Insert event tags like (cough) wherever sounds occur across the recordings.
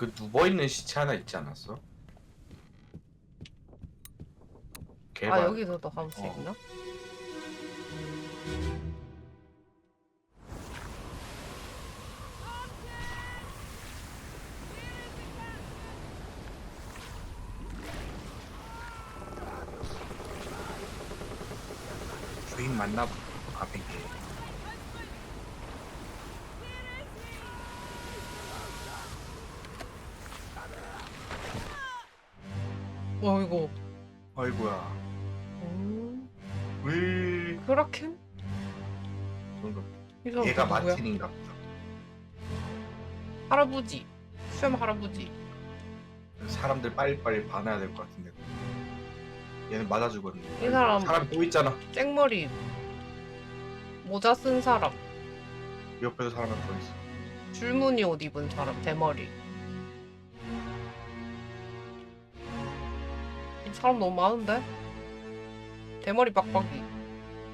그 누워있는 시체 하나 있지 않았어? 개발 아 여기서도 가볼 수 어. 있나? 주인 만나 아베 이 사람 또 누구야? 마틴인가 보다. 할아버지. 수염 할아버지. 사람들 빨리빨리 반해야 될 것 같은데. 얘는 맞아 죽었는데 이 사람- 사람이 또 있잖아. 쨍머리. 모자 쓴 사람. 옆에도 사람 한더 있어. 줄무늬 옷 입은 사람 대머리. 이 사람 너무 많은데? 대머리 빡빡이.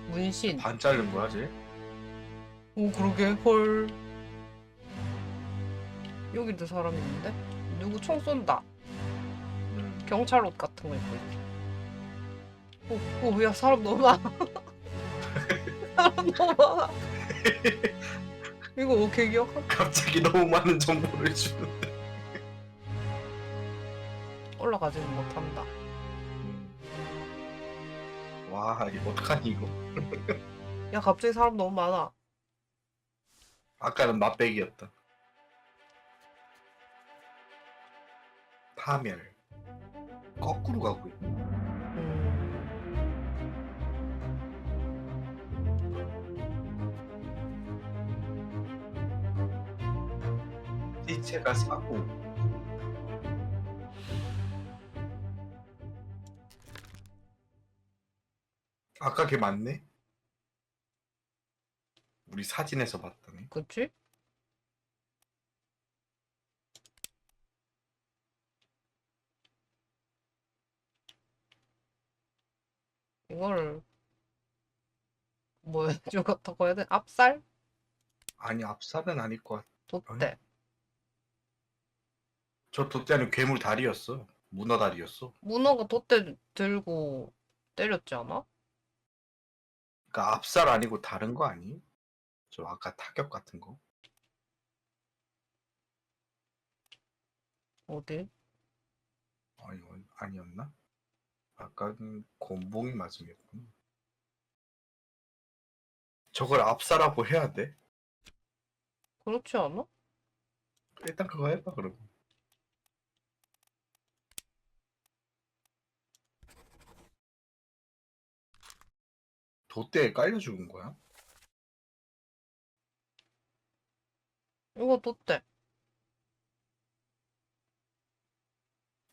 문신. 반 자른 거야 쟤? 오 그러게. 헐. 여기도 사람 있는데? 누구 총 쏜다. 음. 경찰 옷 같은 거 입고 있어 오오야 사람 너무 많아. 사람 너무 많아. 이거 어떻게 기억하? 갑자기 너무 많은 정보를 주는데. 올라가지는 못한다. 음. 와 이거 어떡하니 이거? 야 갑자기 사람 너무 많아 아까는 맛배기였다 파멸 거꾸로 가고 있네 음. 시체가 사고 아까 걔 맞네? 우리 사진에서 봤더니 그치? 이걸 뭐 해주겠다고 (laughs) 해야 돼? 압살? 아니 앞살은 아닐 것 같아 돛대 저 돗대는 괴물 다리였어 문어 다리였어 문어가 돛대 들고 때렸지 않아? 그러니까 앞살 아니고 다른 거 아니? 저 아까 타격 같은 거 어디? 아니 아니었나? 아까는 곤봉이 맞음이었구나 저걸 앞살하고 해야 돼? 그렇지 않아? 일단 그거 해봐 그럼 돛대에 깔려 죽은 거야? 이거 돛대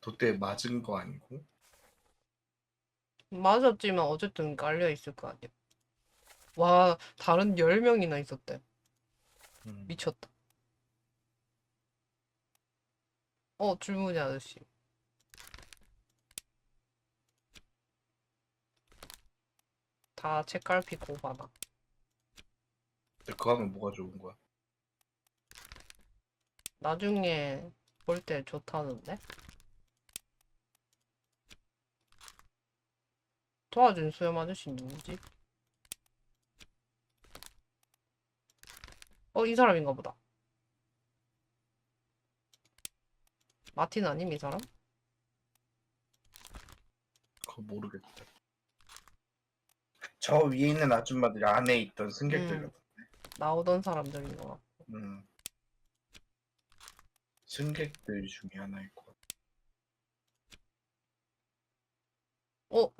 돛대에 맞은 거 아니고? 맞았지만 어쨌든 깔려 있을 거 아니야 와 다른 10명이나 있었대 음. 미쳤다 어 줄무늬 아저씨 다 책갈피 고바다 근데 그거 하면 뭐가 좋은 거야? 나중에 볼 때 좋다는데? 도와준 수염 아저씨 누구지? 어, 이 사람인가 보다. 마틴 아님, 이 사람? 그거 모르겠다 저 위에 있는 아줌마들이 안에 있던 승객들 음. 같아 나오던 사람들인 것 같고. 음. 승객들 중에 하나일 것 같아 어?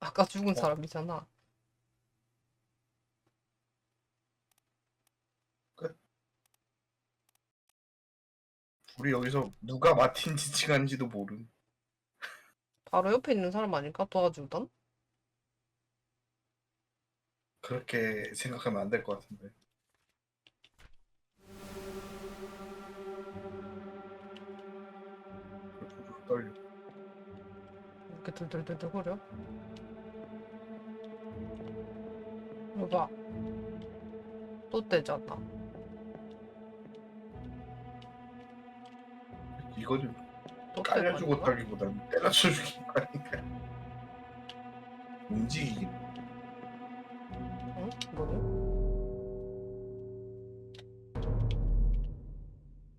아까 죽은 어. 사람이잖아. 우리 여기서 누가 마틴 (laughs) 지칭하는지도 모름 바로 옆에 있는 사람 아닐까? 도와주던? 그렇게 생각하면 안 될 것 같은데 떨려 이렇게 들들들들 거려. 이거 봐. 또 떼잖아. 이거는 또 깔려주고 때문인가? 달기보다는 때려쳐 죽인 거 아닌가? 움직이긴 응? 뭐지?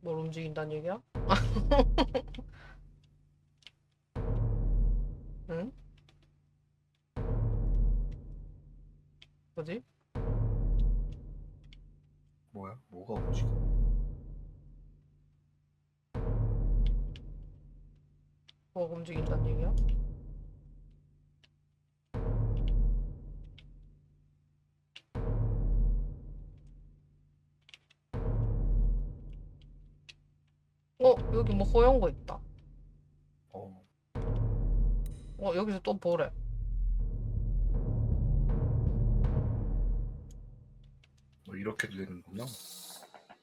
뭘 움직인다는 얘기야? (laughs) 응? 뭐지? 뭐야? 뭐가 움직여? 뭐가 움직인다는 얘기야? 어, 여기 뭐 허연 거 있다. 어, 어, 여기서 또 보래. 뭐 이렇게도 되는구나.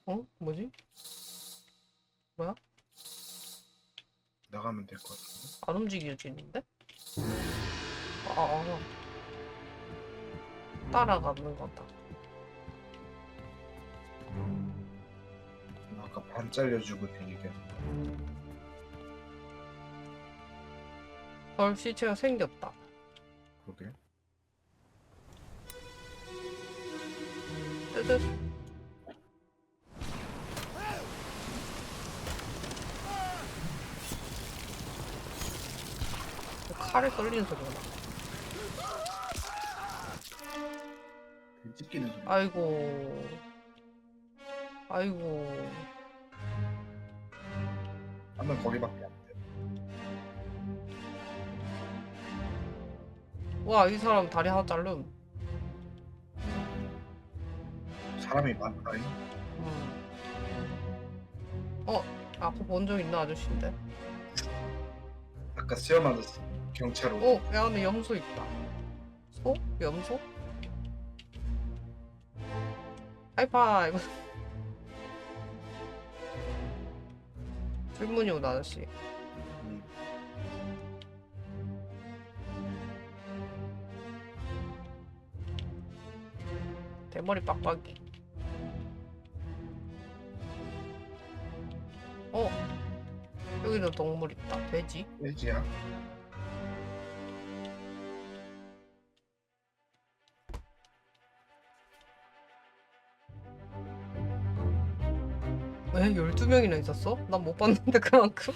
어? 뭐지? 나가면 될 것 같은데. 안 움직여지는데? 아, 아. 따라가는 거다. 아까 반 잘려주고 얘기 헐, 시체가 생겼다. 그러게. 뜨뜻. 칼에 썰리는 소리가 나. 찍기는 소리. 아이고. 아이고. 하면 거기밖에 와, 이 사람 다리 하나 자름. 사람이 많다니. 음. 어, 아까 본 적 있는 아저씨인데. 아까 수염 맞았어. 경찰 오. 어, 야, 안에 염소 있다. 소? 염소? 하이파이브. (laughs) 질문이 오다 아저씨. 대머리 빡빡이. 어, 여기도 동물 있다. 돼지. 돼지야. 왜 12명이나 있었어? 난 못 봤는데 그만큼.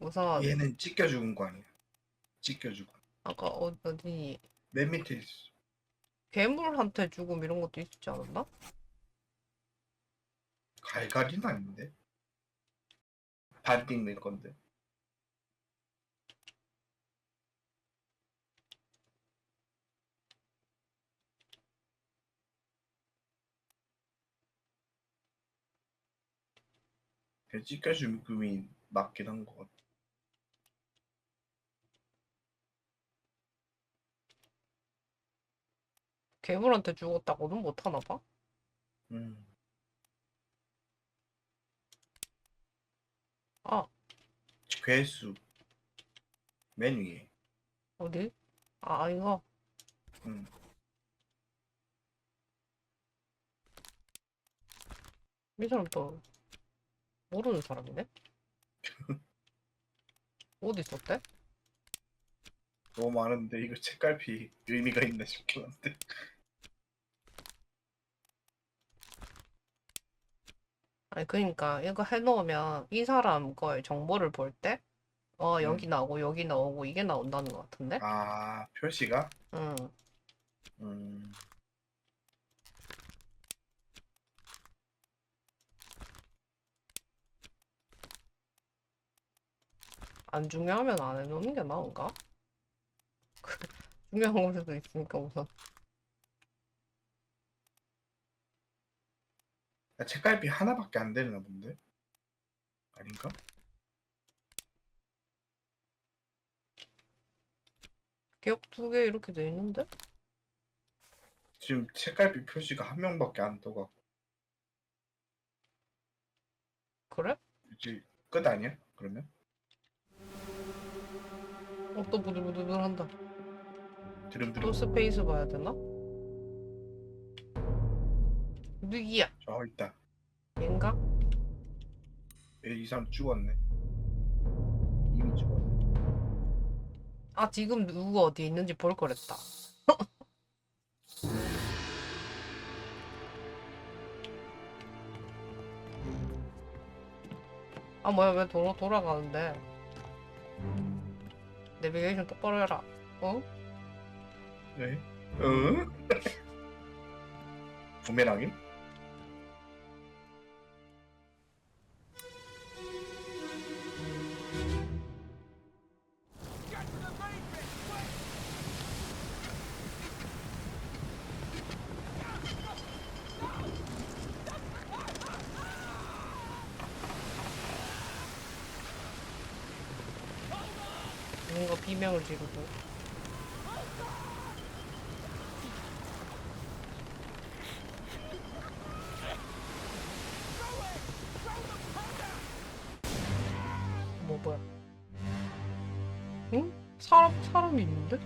우선 얘는 찢겨 죽은 거 아니야? 찢겨 죽은. 아까 어- 어디 맨 밑에 있어. 괴물한테 죽음 이런 것도 있지 않았나? 갈갈이는 아닌데. 반띵 낼 건데. 그냥 찢겨 죽음이 맞긴 한 것 같아. 괴물한테 죽었다고는 못하나 봐? 음. 아, 괴수. 맨 위에. 어디? 아, 이거. 음. 이 사람 또 모르는 사람이네? (laughs) 어디 있었대? 너무 많은데 이거 책갈피 의미가 있나 싶긴 한데. 아니 그러니까 이거 해놓으면 이 사람 거의 정보를 볼 때 어 여기 나오고 여기 나오고 이게 나온다는 것 같은데? 아 표시가? 응. 음. 안 중요하면 안 해놓는 게 나은가? (laughs) 중요한 곳에도 있으니까 우선 야, 책갈피 하나밖에 안 되나 본데? 아닌가? 기억 두 개 이렇게 돼 있는데? 지금 책갈피 표시가 한 명밖에 안 떠갖고 그래? 이제 끝 아니야? 그러면? 어 또 부들부들 한다 드름드름 또 스페이스 봐야 되나? 누구야? 저 있다. 얘인가? 얘이 사람 죽었네. 이미 죽었네. 아 지금 누구 어디 있는지 볼 거랬다. (laughs) 아 뭐야 왜 돌아 돌아가는데? 내비게이션 똑바로 해라. 어? 네? 응? 부메랑이? 비명을 지르고. 뭐 뭐야? 응? 사람 사람이 있는데?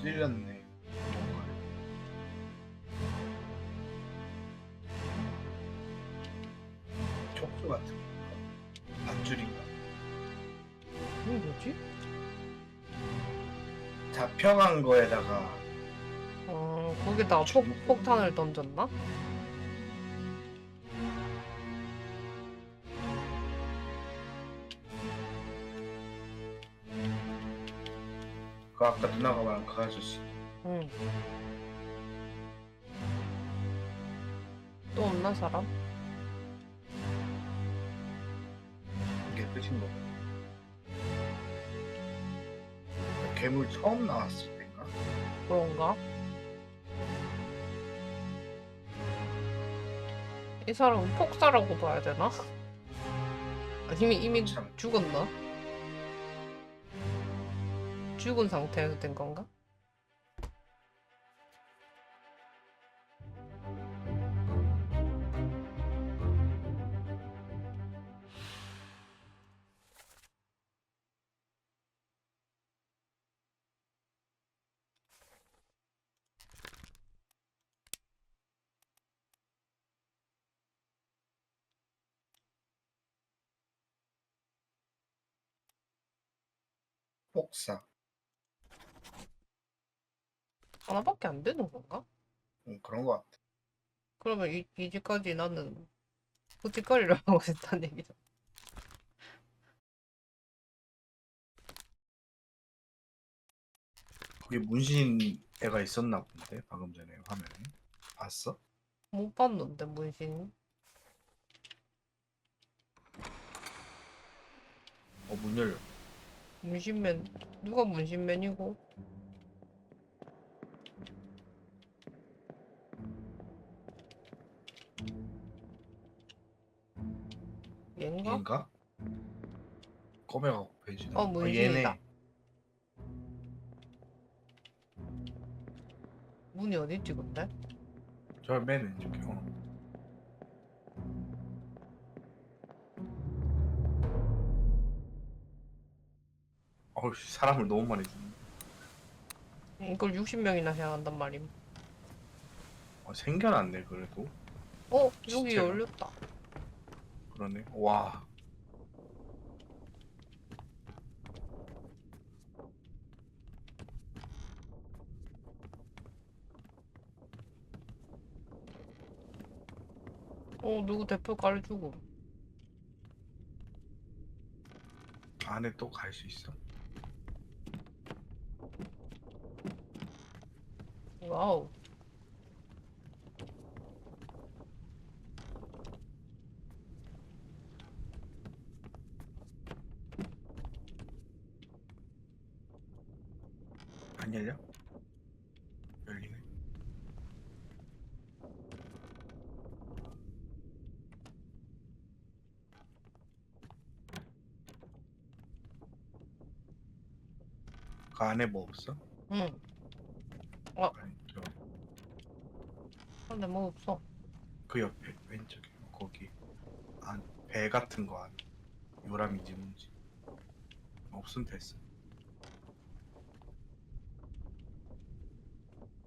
찔렸네. 잡혀간 거에다가 어 거기다 폭 폭탄을 던졌나? 그 아까 누나가 말한 그 아저씨 응. 또 없나 사람? 이게 끝인 거. 괴물 처음 나왔을 때인가? 그런가? 이 사람은 폭사라고 봐야 되나? 아니면 이미 참. 죽었나? 죽은 상태에서 된 건가? 폭사. 하나밖에 안 되는 건가? 응, 그런 거 같아. 그러면 이, 이제까지 나는 후지거리를 하고 있다는 얘기죠. 거기 문신 애가 있었나 본데 방금 전에 화면에 봤어? 못 봤는데 문신. 어문 열려. 문신맨 누가 문신맨이고? 얘인가? 얘인가? 꼬매가 베이지다. 어, 문신이다. 문이 어디 있지 근데? 저맨 왼쪽에. 어. 어우 씨, 사람을 너무 많이 죽네. 이걸 60명이나 해야 한단 말임. 어, 생겨났네 그래도. 어 여기 진짜요? 열렸다. 그러네. 와. 어 누구 대표 깔주고. 안에 또 갈 수 있어? 와우. 안 열려? 열리네. 그 안에 뭐 없어? 응. 아니, 저, 근데 뭐 없어. 그 옆에 왼쪽에 거기 안 배 같은 거 안. 요람인지 뭔지 없으면 됐어.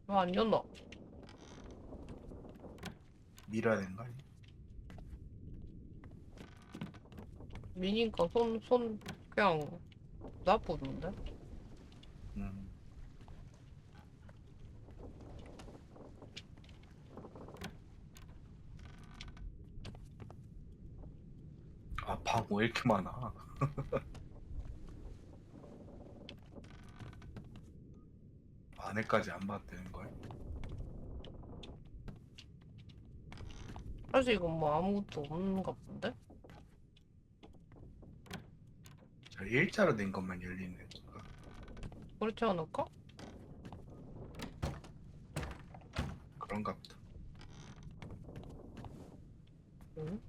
왜 안 열나? 밀어야 되는 거 아니야? 미니까 손, 손, 그냥, 나쁘던데? 음. 왜 이렇게 많아? (laughs) 안에까지 안 봐도 되는 거야? 사실 이건 뭐 아무것도 없는가 본데? 저 일자로 된 것만 열리네. 그렇지 않을까? 그런가 보다. 응?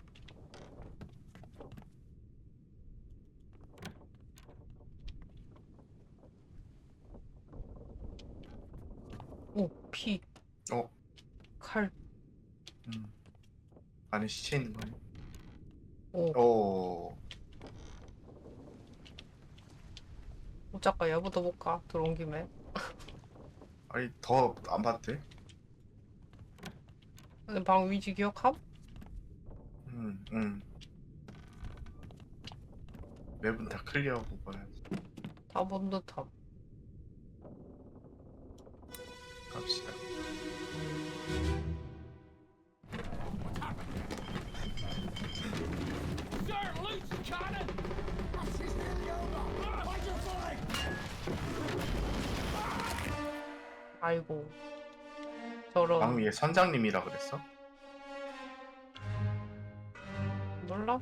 오, 피. 어? 칼. 음. 안에 시체 있는 거 아니야? 오, 오. 오 잠깐 야부터 볼까? 들어온 김에. (laughs) 아니 더안 돼? 근데 방 위치 기억함? 응, 응. 맵은 다 클리어하고 봐야지. 다 본 듯함. 갑시다. 아이고. 저런. 방 위에 선장님이라 그랬어? 몰라?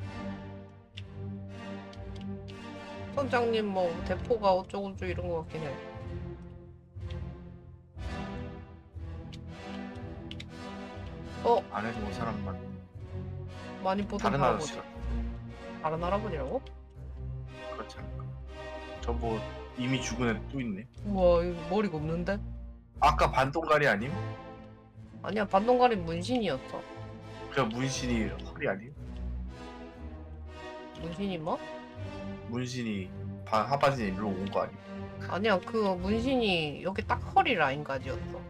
선장님 뭐 대포가 어쩌고저쩌고 이런 거 같긴 해. 어 안에서 온 사람만 많이 보던 다른 할아버지. 아저씨가 다른 할아버지라고? 그렇지 않을까? 저뭐 이미 죽은 애 또 있네. 우와 이거 머리가 없는데? 아까 반동가리 아님? 아니야 반동가리 문신이었어. 그 문신이 허리 아님? 문신이 뭐? 문신이 반 하반신 일로 온 거 아님? 아니야 그 문신이 여기 딱 허리 라인까지였어.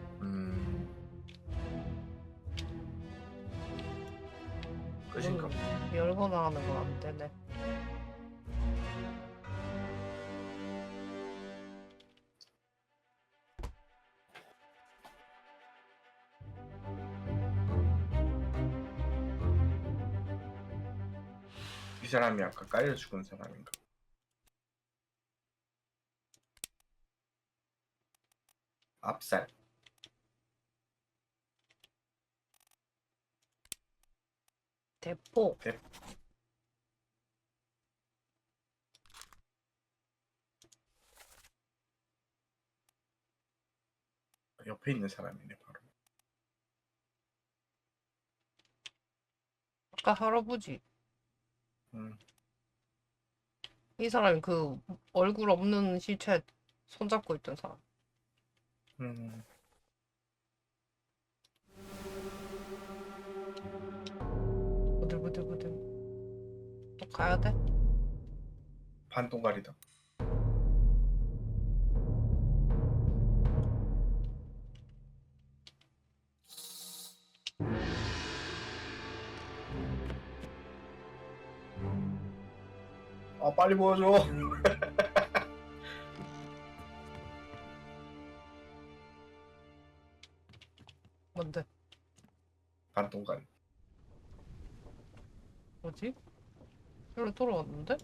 열거나 하는 건 안 되네. 이 사람이 아까 깔려 죽은 사람인가? 압살. 대포. 대- 옆에 있는 사람이네 바로. 아까 할아버지. 음. 이 사람이 그 얼굴 없는 시체 손잡고 있던 사람. 음. 또 가야 돼? 반동가리다. 아 빨리 보여줘. 뭔데? 반동가리. 뭐지? 별로 돌아왔는데?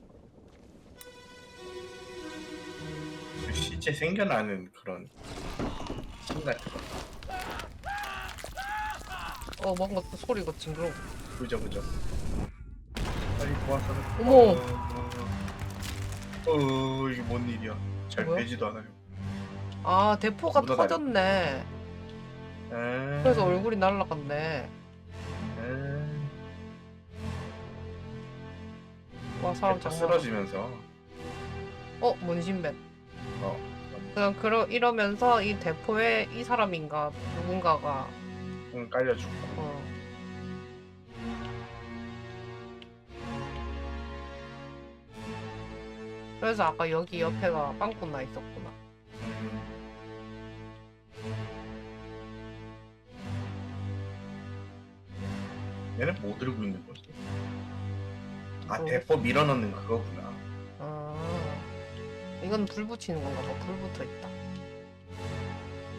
그 시체 생겨나는 그런 신 같은 거. 어 뭔가 또 소리가 징그러워. 그죠 그죠. 빨리 도와서. 어머! 어 이게 뭔 일이야? 잘 뭐야? 되지도 않아요. 아 대포가 묻어다니. 터졌네. 에... 그래서 얼굴이 날라갔네. 에... 와 사람 장난. 쓰러지면서 어 문신맨. 어 그냥 그러 이러면서 이 대포에 이 사람인가 누군가가 응, 깔려주고. 어. 그래서 아까 여기 옆에가 빵꾸 나 있었구나. 음. 얘는 뭐 들고 있는 거지? 아 뭐. 대포 밀어넣는 그거구나. 아, 이건 불 붙이는 건가 봐. 불 붙어 있다.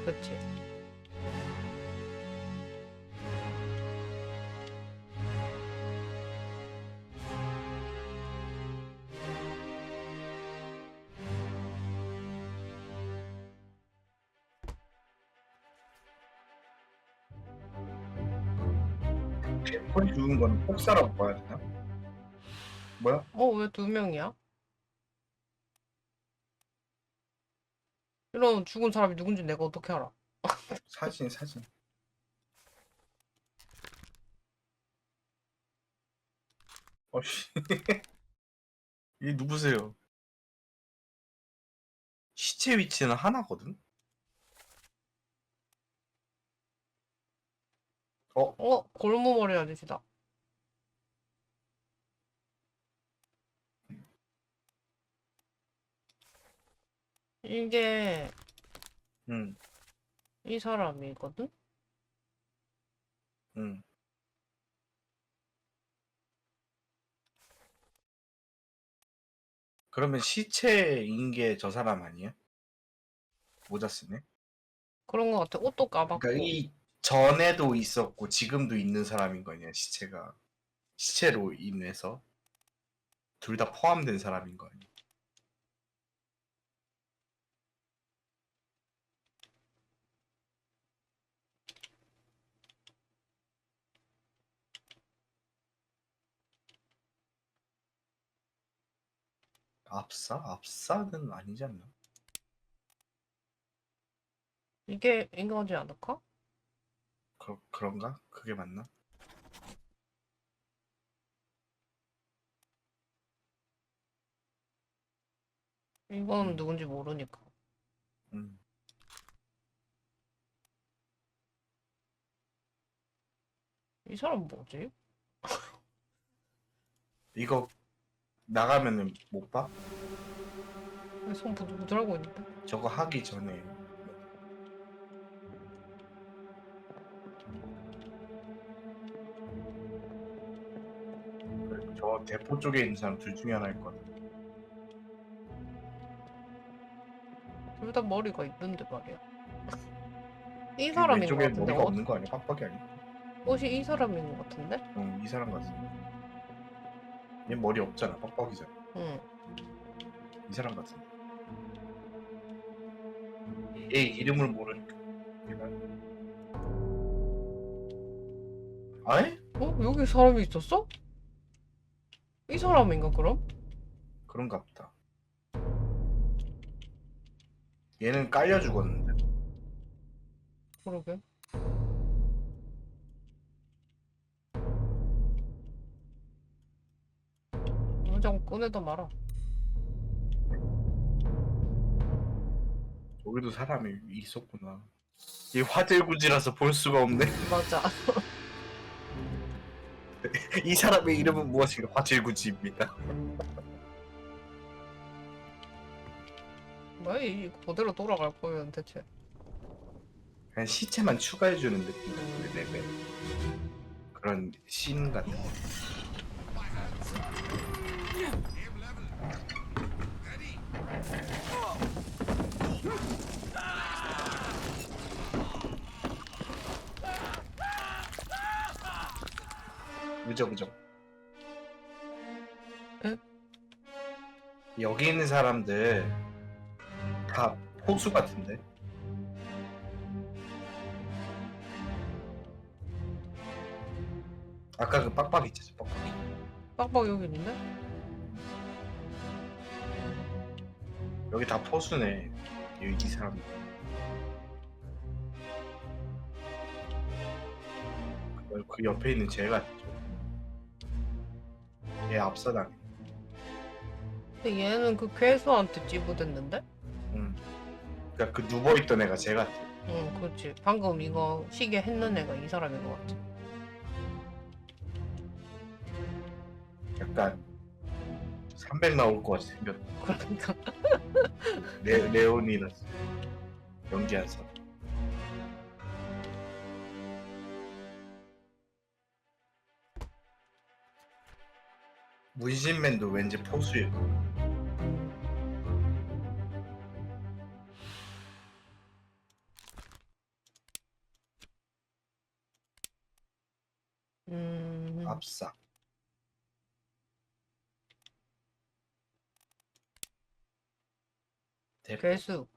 그치? 대포 죽은 거는 폭사라고 봐야 되나? 뭐야? 어, 왜 두 명이야? 이런 죽은 사람이 누군지 내가 어떻게 알아? (laughs) 사진 사진. 어씨. (laughs) 이 누구세요? 시체 위치는 하나거든. 어, 골무머리 아저씨다. 이게 응, 이 사람이거든? 응. 그러면 시체인 게 저 사람 아니야? 모자 쓰네. 그런 거 같아. 옷도 까맣고. 그러니까 이 전에도 있었고 지금도 있는 사람인 거냐 시체가 시체로 인해서 둘 다 포함된 사람인 거 아니야? 압사? 압사는 아니지 않나? 이게 이거지 않을까? 그, 그런가? 그게 맞나? 이건 음. 누군지 모르니까. 음. 이 사람 뭐지? 이거 나가면은 못 봐? 손 부들부들하고 있는데. 저거 하기 전에 그래, 저 대포 쪽에 있는 사람 둘 중에 하나일 거야. 둘다 머리가 있는데 말이야. (laughs) 이그 사람인 것 왼쪽에 같은데. 머리가 옷, 없는 거 아니야? 빡빡이 아니야? 옷이 이 사람인 것 같은데? 응, 이 사람 같아. 얘 머리 없잖아. 빡빡이잖아. 응. 이 사람 같은데. 얘 이름을 모르니까. 얘가. 아예? 어? 여기 사람이 있었어? 이 사람인가 그럼? 그런가 보다. 얘는 깔려 죽었는데. 그러게. 왜 자꾸 꺼내다 말아. 여기도 사람이 있었구나. 이 화들구지라서 볼 수가 없네. (laughs) 맞아. 이 사람의 이름은 무엇인가? 화들구지입니다. (laughs) 뭐야 이 그대로 돌아갈 거면 대체. 그냥 시체만 추가해주는 느낌 같은데. 그런 씬 같은 거. 그죠 그죠. 응? 여기 있는 사람들 다 포수 같은데. 아까 그 빡빡이 있지 빡빡이. 빡빡 여기 있는데? 여기 다 포수네. 여기 이 사람. 그, 그 옆에 있는 쟤가 있죠. 얘 앞사당. 근데 얘는 그 괴수한테 찌부됐는데? 응. 그러니까 그 누워 있던 애가 쟤 같아. 응, 그렇지. 방금 이거 시계 했는 애가 이 사람인 것 같아. 약간 300 나올 것 같이 생겼. 그러니까. 레 레온이라서 연기한 사람. 문신맨도 왠지 포수일 거. 음, 압사. 대포 괴수.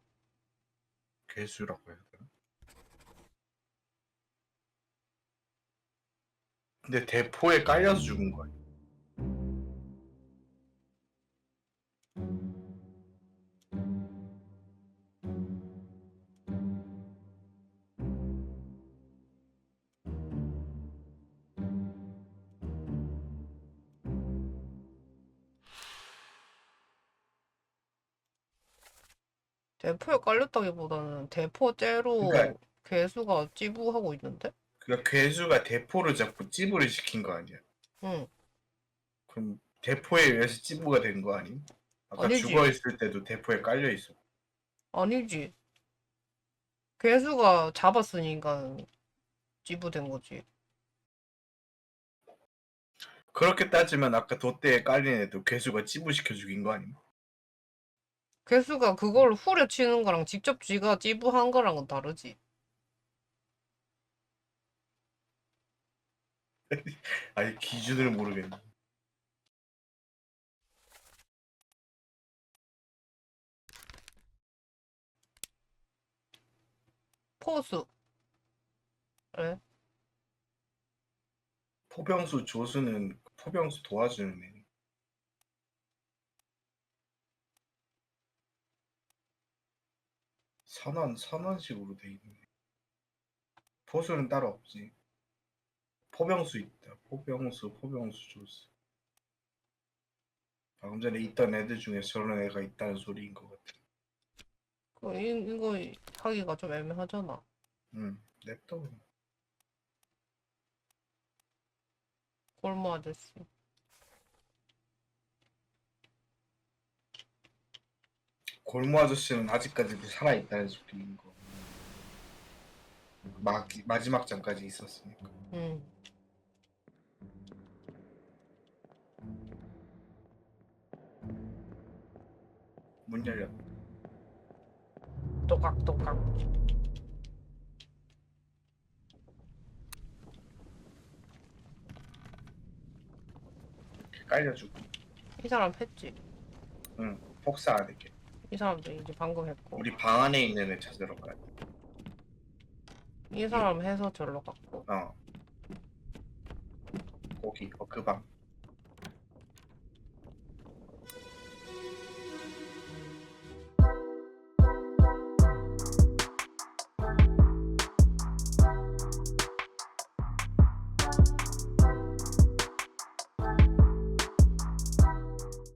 괴수라고 해야 되나? 근데 대포에 깔려서 죽은 거야. 대포에 깔렸다기보다는 대포째로 그러니까- 괴수가 찌부하고 있는데? 그러니까 괴수가 대포를 잡고 찌부를 시킨 거 아니야? 응. 그럼 대포에 의해서 찌부가 된 거 아님? 아까 아니지. 죽어 있을 때도 대포에 깔려 있어. 아니지. 괴수가 잡았으니까 찌부된 거지. 그렇게 따지면 아까 돛대에 깔린 애도 괴수가 찌부시켜 죽인 거 아님? 괴수가 그걸 후려치는 거랑 직접 쥐가 찌부한 거랑은 다르지. (laughs) 아니 기준을 모르겠네. 포수. 그래? 포병수 조수는 포병수 도와주는 애. 선원 선원식으로 돼 있네. 포수는 따로 없지. 포병수 있다. 포병수, 포병수 조수. 방금 전에 있던 애들 중에 저런 애가 있다는 소리인 것 같아. 그, 이, 이거 하기가 좀 애매하잖아. 응, 냅둬. 골모 아저씨. 골모 아저씨는 아직까지도 살아 있다는 소리인 거. 막 마지막 장까지 있었으니까. 응. 문 열렸. 또각또각. 깔려주고. 이 사람 했지. 응, 폭사 안 할게. 이 사람도 이제 방금 했고. 우리 방 안에 있는 애 찾으러 가야 돼. 이 사람 해서 절로 갔고. 어. 거기, 어, 그 방.